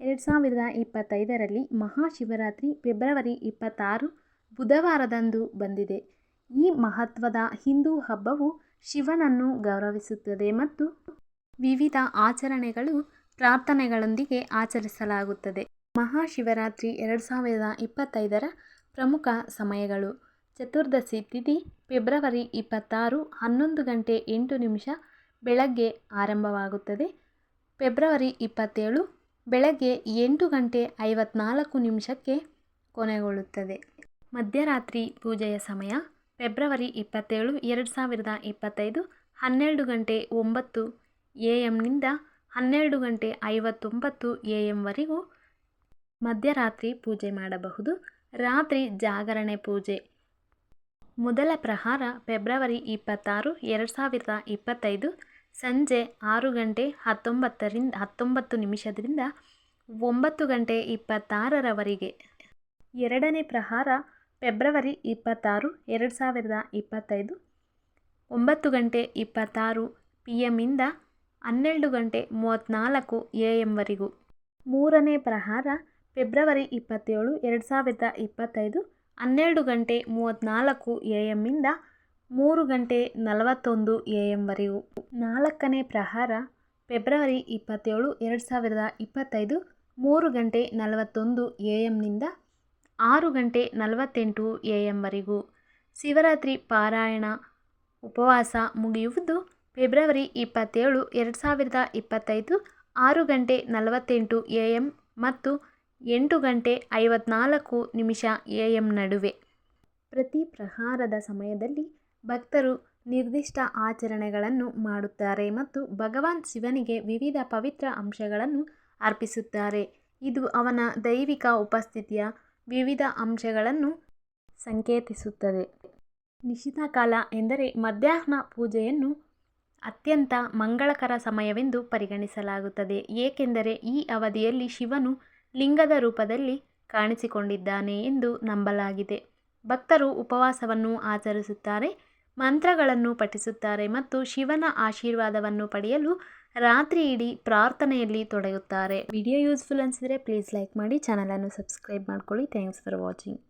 ಎರಡು ಸಾವಿರದ ಇಪ್ಪತ್ತೈದರಲ್ಲಿ ಮಹಾಶಿವರಾತ್ರಿ ಫೆಬ್ರವರಿ ಇಪ್ಪತ್ತಾರು ಬುಧವಾರದಂದು ಬಂದಿದೆ. ಈ ಮಹತ್ವದ ಹಿಂದೂ ಹಬ್ಬವು ಶಿವನನ್ನು ಗೌರವಿಸುತ್ತದೆ ಮತ್ತು ವಿವಿಧ ಆಚರಣೆಗಳು ಪ್ರಾರ್ಥನೆಗಳೊಂದಿಗೆ ಆಚರಿಸಲಾಗುತ್ತದೆ. ಮಹಾಶಿವರಾತ್ರಿ ಎರಡು ಸಾವಿರದ ಇಪ್ಪತ್ತೈದರ ಪ್ರಮುಖ ಸಮಯಗಳು. ಚತುರ್ದಶಿ ತಿಥಿ ಫೆಬ್ರವರಿ ಇಪ್ಪತ್ತಾರು ಹನ್ನೊಂದು ಗಂಟೆ ಎಂಟು ನಿಮಿಷ ಬೆಳಗ್ಗೆ ಆರಂಭವಾಗುತ್ತದೆ. ಫೆಬ್ರವರಿ ಇಪ್ಪತ್ತೇಳು ಬೆಳಗ್ಗೆ ಎಂಟು ಗಂಟೆ ಐವತ್ನಾಲ್ಕು ನಿಮಿಷಕ್ಕೆ ಕೊನೆಗೊಳ್ಳುತ್ತದೆ. ಮಧ್ಯರಾತ್ರಿ ಪೂಜೆಯ ಸಮಯ ಫೆಬ್ರವರಿ ಇಪ್ಪತ್ತೇಳು, ಎರಡು ಸಾವಿರದ ಇಪ್ಪತ್ತೈದು, ಹನ್ನೆರಡು ಗಂಟೆ ಒಂಬತ್ತು ಎ ಎಮ್ನಿಂದ ಹನ್ನೆರಡು ಗಂಟೆ ಐವತ್ತೊಂಬತ್ತು ಎ ಎಮ್ವರೆಗೂ ಮಧ್ಯರಾತ್ರಿ ಪೂಜೆ ಮಾಡಬಹುದು. ರಾತ್ರಿ ಜಾಗರಣೆ ಪೂಜೆ. ಮೊದಲ ಪ್ರಹಾರ ಫೆಬ್ರವರಿ ಇಪ್ಪತ್ತಾರು, ಎರಡು ಸಾವಿರದ ಇಪ್ಪತ್ತೈದು ಸಂಜೆ ಆರು ಗಂಟೆ ಹತ್ತೊಂಬತ್ತರಿಂದ ಹತ್ತೊಂಬತ್ತು ನಿಮಿಷದಿಂದ ಒಂಬತ್ತು ಗಂಟೆ ಇಪ್ಪತ್ತಾರರವರೆಗೆ. ಎರಡನೇ ಪ್ರಹಾರ ಫೆಬ್ರವರಿ ಇಪ್ಪತ್ತಾರು, ಎರಡು ಸಾವಿರದ ಇಪ್ಪತ್ತೈದು. ಒಂಬತ್ತು ಗಂಟೆ ಇಪ್ಪತ್ತಾರು ಪಿ ಎಮ್ಮಿಂದ ಹನ್ನೆರಡು ಗಂಟೆ ಮೂವತ್ತ್ನಾಲ್ಕು ಎ ಎಂವರೆಗೂ ಮೂರನೇ ಪ್ರಹಾರ ಫೆಬ್ರವರಿ ಇಪ್ಪತ್ತೇಳು, ಎರಡು ಸಾವಿರದ ಇಪ್ಪತ್ತೈದು. ಹನ್ನೆರಡು ಗಂಟೆ ಮೂವತ್ತ್ನಾಲ್ಕು ಎ ಎಮ್ಮಿಂದ ಮೂರು ಗಂಟೆ ನಲವತ್ತೊಂದು ಎ ಎಮ್ವರೆಗೂ ನಾಲ್ಕನೇ ಪ್ರಹಾರ, ಫೆಬ್ರವರಿ ಇಪ್ಪತ್ತೇಳು, ಎರಡು ಸಾವಿರದ ಇಪ್ಪತ್ತೈದು, ಮೂರು ಗಂಟೆ ನಲವತ್ತೊಂದು ಎ ಎಮ್ನಿಂದ ಆರು ಗಂಟೆ ನಲವತ್ತೆಂಟು ಎ ಎಮ್ವರೆಗೂ ಶಿವರಾತ್ರಿ ಪಾರಾಯಣ ಉಪವಾಸ ಮುಗಿಯುವುದು ಫೆಬ್ರವರಿ ಇಪ್ಪತ್ತೇಳು, ಎರಡು ಸಾವಿರದ ಇಪ್ಪತ್ತೈದು, ಆರು ಗಂಟೆ ನಲವತ್ತೆಂಟು ಎ ಎಂ ಮತ್ತು ಎಂಟು ಗಂಟೆ ಐವತ್ನಾಲ್ಕು ನಿಮಿಷ ಎ ಎಂ ನಡುವೆ. ಪ್ರತಿ ಪ್ರಹಾರದ ಸಮಯದಲ್ಲಿ ಭಕ್ತರು ನಿರ್ದಿಷ್ಟ ಆಚರಣೆಗಳನ್ನು ಮಾಡುತ್ತಾರೆ ಮತ್ತು ಭಗವಾನ್ ಶಿವನಿಗೆ ವಿವಿಧ ಪವಿತ್ರ ಅಂಶಗಳನ್ನು ಅರ್ಪಿಸುತ್ತಾರೆ. ಇದು ಅವನ ದೈವಿಕ ಉಪಸ್ಥಿತಿಯ ವಿವಿಧ ಅಂಶಗಳನ್ನು ಸಂಕೇತಿಸುತ್ತದೆ. ನಿಶ್ಚಿತ ಕಾಲ ಎಂದರೆ ಮಧ್ಯಾಹ್ನ ಪೂಜೆಯನ್ನು ಅತ್ಯಂತ ಮಂಗಳಕರ ಸಮಯವೆಂದು ಪರಿಗಣಿಸಲಾಗುತ್ತದೆ. ಏಕೆಂದರೆ ಈ ಅವಧಿಯಲ್ಲಿ ಶಿವನು ಲಿಂಗದ ರೂಪದಲ್ಲಿ ಕಾಣಿಸಿಕೊಂಡಿದ್ದಾನೆ ಎಂದು ನಂಬಲಾಗಿದೆ. ಭಕ್ತರು ಉಪವಾಸವನ್ನು ಆಚರಿಸುತ್ತಾರೆ. ಮಂತ್ರಗಳನ್ನು ಪಠಿಸುತ್ತಾರೆ ಮತ್ತು ಶಿವನ ಆಶೀರ್ವಾದವನ್ನು ಪಡೆಯಲು ರಾತ್ರಿ ಇಡೀ ಪ್ರಾರ್ಥನೆಯಲ್ಲಿ ತೊಡಗುತ್ತಾರೆ. ವಿಡಿಯೋ ಯೂಸ್ಫುಲ್ ಅನಿಸಿದರೆ ಪ್ಲೀಸ್ ಲೈಕ್ ಮಾಡಿ ಚಾನಲನ್ನು ಸಬ್ಸ್ಕ್ರೈಬ್ ಮಾಡ್ಕೊಳ್ಳಿ. Thanks for watching